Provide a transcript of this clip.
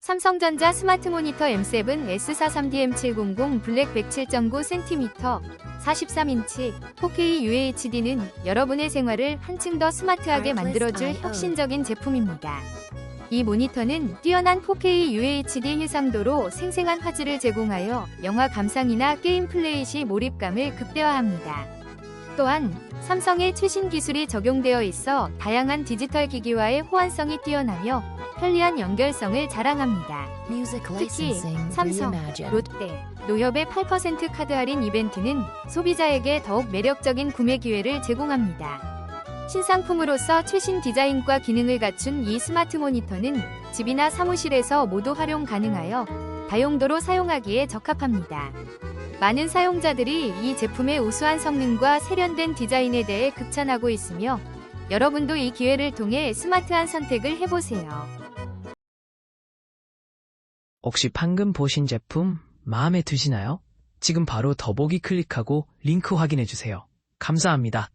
삼성전자 스마트 모니터 M7 S43DM700 블랙 107.9cm 43인치 4K UHD는 여러분의 생활을 한층 더 스마트하게 만들어줄 혁신적인 제품입니다. 이 모니터는 뛰어난 4K UHD 해상도로 생생한 화질을 제공하여 영화 감상이나 게임 플레이 시 몰입감을 극대화합니다. 또한 삼성의 최신 기술이 적용되어 있어 다양한 디지털 기기와의 호환성이 뛰어나며 편리한 연결성을 자랑합니다. 특히 삼성, 롯데, 노협의 8% 카드 할인 이벤트는 소비자에게 더욱 매력적인 구매 기회를 제공합니다. 신상품으로서 최신 디자인과 기능을 갖춘 이 스마트 모니터는 집이나 사무실에서 모두 활용 가능하여 다용도로 사용하기에 적합합니다. 많은 사용자들이 이 제품의 우수한 성능과 세련된 디자인에 대해 극찬하고 있으며 여러분도 이 기회를 통해 스마트한 선택을 해보세요. 혹시 방금 보신 제품 마음에 드시나요? 지금 바로 더보기 클릭하고 링크 확인해 주세요. 감사합니다.